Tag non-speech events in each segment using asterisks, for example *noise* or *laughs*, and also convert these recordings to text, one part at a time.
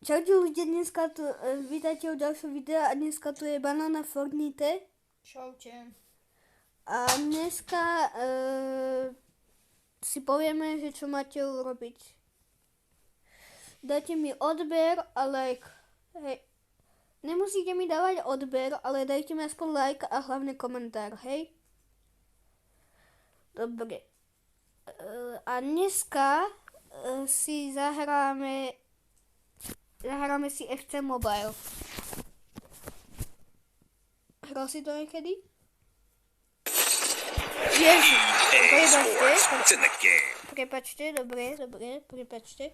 Čaute ľudia, dneska tu, e, vítajte u ďalšieho videa a dneska tu je Banana Fortnite Čaute. a dneska e, si povieme, že čo máte urobiť. Dajte mi odber a like. Hej. Nemusíte mi dávať odber, ale dajte mi aspoň like a hlavne komentár, hej? Dobre. E, a dneska e, si zahráme Zahráme si FC Mobile. Hral si to niekedy? Ježiš, prepačte, prepačte, dobre, dobre, prepačte.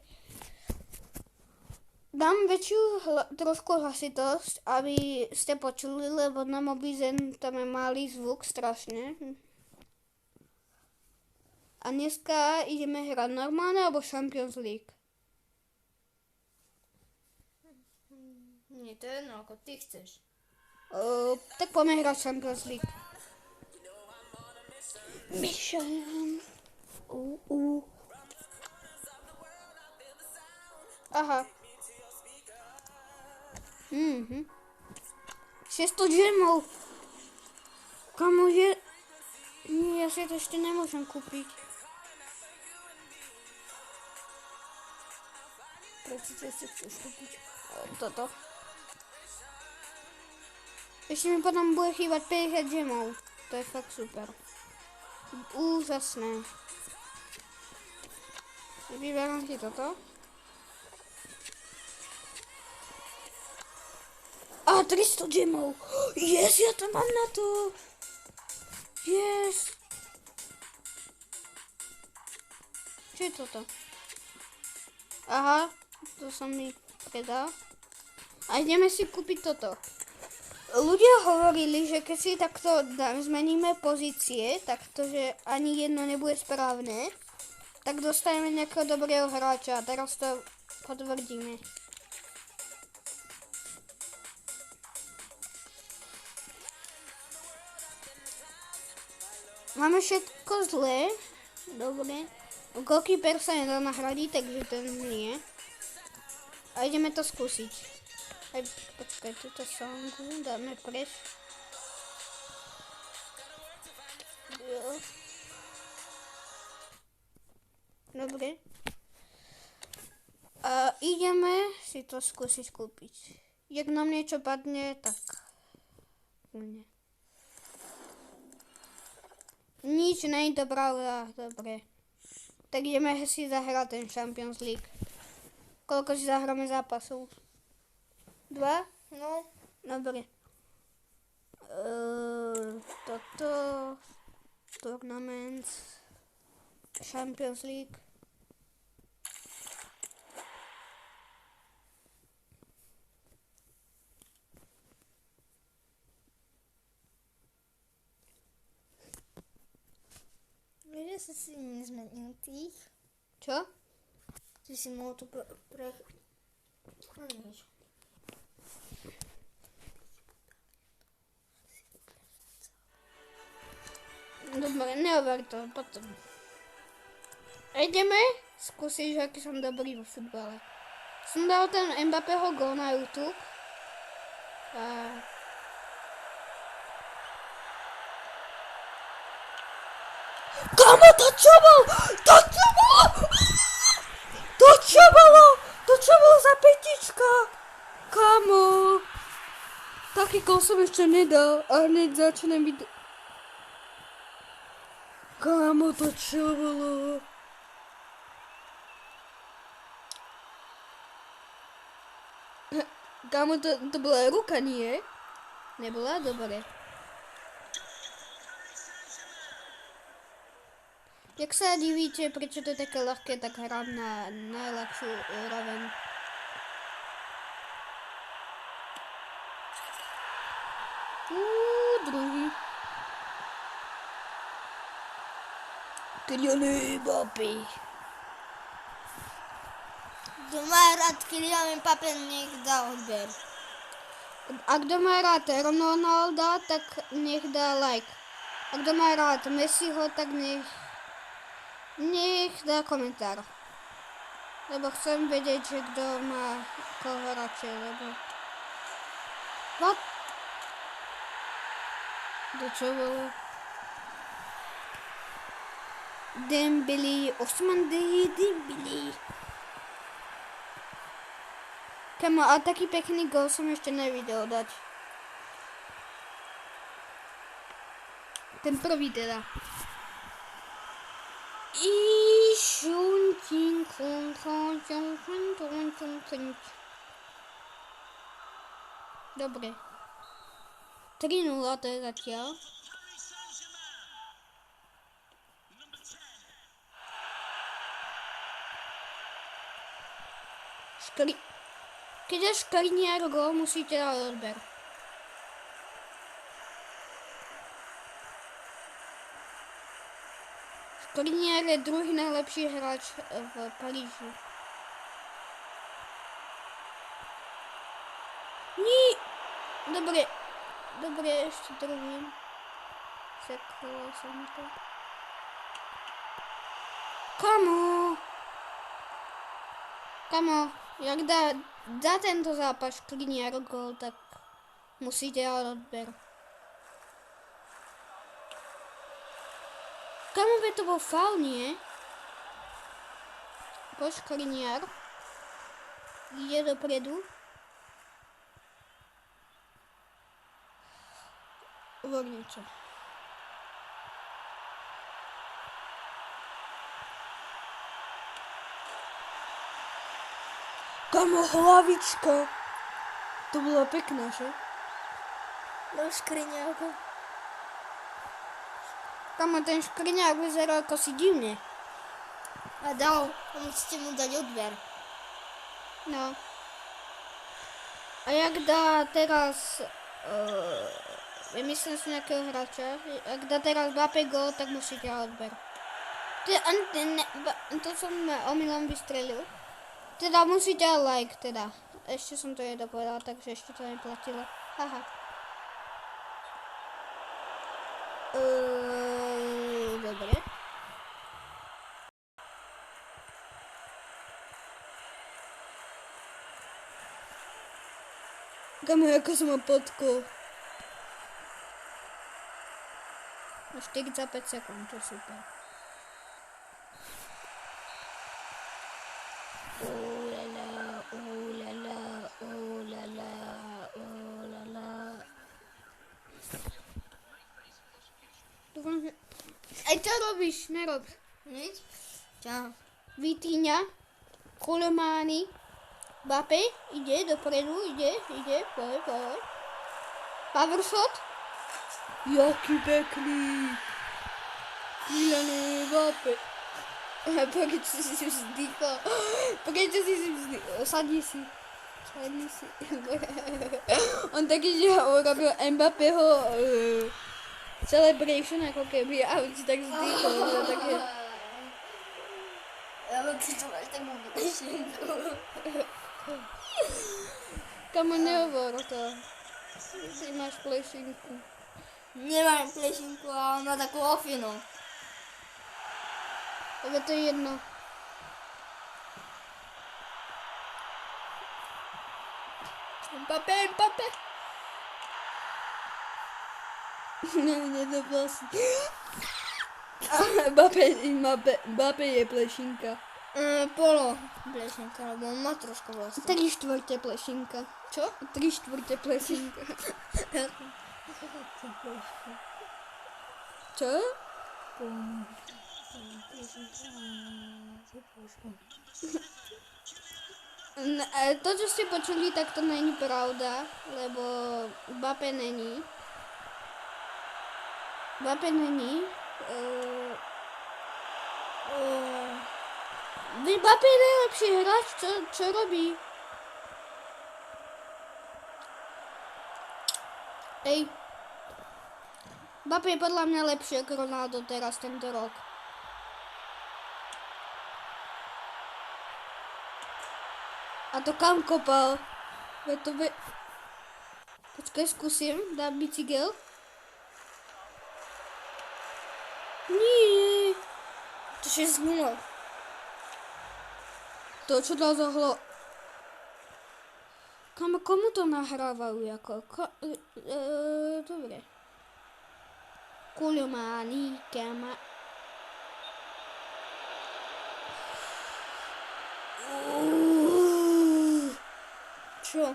Dám väčšiu hla, trošku hlasitosť, aby ste počuli, lebo na mobizen tam je malý zvuk strašne. A dneska ideme hrať normálne alebo Champions League. Nie, je jedno, ako ty chceš. Uh, tak poďme hrať Champions League. Mission. Uh, uh. Aha. Mhm. 600 gemov. Kamo, je... Nie, ja si to ešte nemôžem kúpiť. Prečo si chceš kúpiť? Toto. Ešte mi potom bude chýbať 50 gemov. To je fakt super. Úžasné. Vyberám si toto. A 300 gemov. Yes, ja to mám na to. Yes. Čo je toto? Aha, to som mi predal. A ideme si kúpiť toto. Ľudia hovorili, že keď si takto dá- zmeníme pozície, takto, že ani jedno nebude správne, tak dostaneme nejakého dobrého hráča. A teraz to potvrdíme. Máme všetko zlé. Dobre. Goalkeeper sa nedá nahradiť, takže ten nie. A ideme to skúsiť. Aj, počkaj, túto songu dáme preč. Dobre. A ideme si to skúsiť kúpiť. Jak nám niečo padne, tak... Nie. Nič, nej dobrá, ale dobre. Tak ideme si zahrať ten Champions League. Koľko si zahráme zápasov? Dva? No, Dobre. Uh, toto... Tournament... Champions League. vieš, že si si nezmenil tých? Čo? Ty si mohol to pre... pre... No nič. Dobre, neover to, potom. A ideme skúsiť, že aký som dobrý vo futbale. Som dal ten Mbappého gól na YouTube. A... Kamo, to čo bol? To čo bolo? To čo bolo? To čo bolo za petička? Kamo. Taký gól som ešte nedal a hneď začnem byť... Kamo, to čo bolo? Kamo, to, to bola ruka, nie? Nebola? Dobre. Jak sa divíte, prečo to je také ľahké, tak hrám na najľahšiu úroveň. Uuu, Kylian Mbappé. Kto má rád Kylian Mbappé, nech dá odber. A kto má rád Ronalda, tak nech dá like. A kto má rád Messiho, tak nech, nech dá komentár. Lebo chcem vedieť, že kto má koho radšej, lebo... What? To čo bolo? Dembili, Osman Dembili. Kamo, a taký pekný gol som ešte nevidel dať. Ten prvý teda. I šun, tin, kun, kun, kun, kun, kun, kun, kun. Dobre. 3-0 to je zatiaľ. Škri... Keď je škriniar gol, musíte dať odber. Škriniar je druhý najlepší hráč v Paríži. Ní! Dobre, dobre, ešte druhý. Seklo som to. Kamo? Kamo, jak dá, dá tento zápas Škriniar gol, tak musíte dať odber. By to bol faul, nie? Po Škriniar. Ide dopredu. Vornice. Kamo, hlavička. To bolo pekné, že? No škriňáka. Kamo, ten škrňák vyzeral ako si divne. A dal, a musíte mu dať odber. No. A jak dá teraz... Uh, vymyslím si nejakého hráča. Jak dá teraz Mbappé gol, tak musíte odber. To, je, ne, to som omylom vystrelil. Teda musíte like, teda. Ešte som to nedopovedala, takže ešte to neplatilo. Haha. Uh, dobre. Kamo, ako som ma potkol. Na 45 sekúnd, to super. Ulala, Čo robíš? Nerob. Nič? Čo? Vitíňa, Bape, ide dopredu, ide, ide, poď, poď. Power shot. Jaký pekný. Milané Bape. Prečo si si vzdychol? Prečo si si vzdychol? Sadni si. Sadni si. *laughs* On taký, že urobil Mbappého uh, celebration ako keby a on si tak vzdychol. že také... Ale ty to máš takú myšlienku. Kamo, nehovor to. Ty máš plešinku. Nemám plešinku, ale má takú ofinu. Ale to je jedno. Mbappé, Mbappé. Ne, to vlastně. Mbappé, Mbappé, Mbappé je plešinka. Mm, polo plešinka, lebo on má trošku vlastne. Tri štvrte plešinka. Čo? Tri štvrte plešinka. *laughs* Čo? N- e, To, čo ste počuli, tak to není pravda, lebo Mbappé není. Není. Uh, uh, Mbappé je najlepší hráč, čo, čo robí? Ej. Mbappé je podľa mňa lepší ako Ronaldo teraz tento rok. A to kam kopal? Ve to by... Počkej, skúsim dať bicykel. Ні. Ти ще знімав. То чудо загло. Кому кому то награвав яко? Ка... Е, добре. Кулю мані, кема. Чо?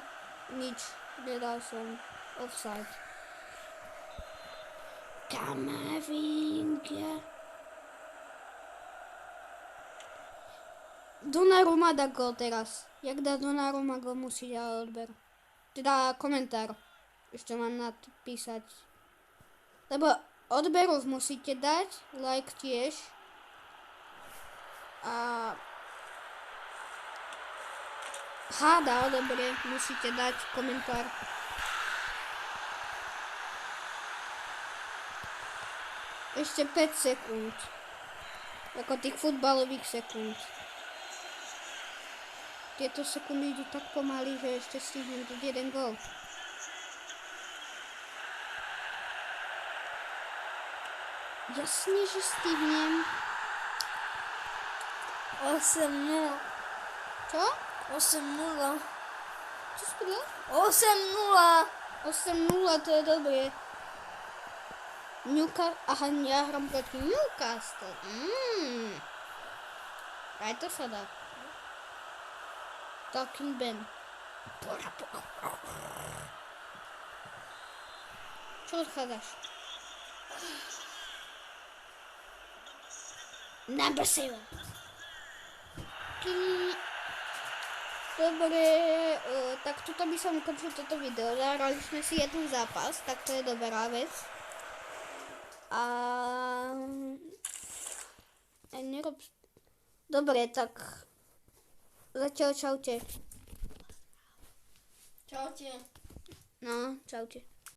Ніч. Не дав сон. Офсайд. Kamavinka. Donnarumma dá gol teraz. Jak dá Donnarumma gol, musí dať odber. Teda komentár. Ešte mám napísať. Lebo odberov musíte dať, like tiež. A háda odobre, musíte dať komentár. Ešte 5 sekúnd. Ako tých futbalových sekúnd. Tieto sekundy idú tak pomaly, že ešte stihnem dať jeden gol. Jasne, že stihnem. 8-0. Čo? 8-0. Čo spravil? 8-0. 8-0, to je dobré. Newcastle, aha, ja hram proti Newcastle. Mm. Aj to sa dá. Talking Ben. Čo odchádzaš? Number seven. Kini. Dobre, e, tak tuto by som ukončil toto video. Zahrali sme si jeden zápas, tak to je dobrá vec. A... a nerob... Dobre, tak... Zatiaľ čaute. Čaute. No, čaute.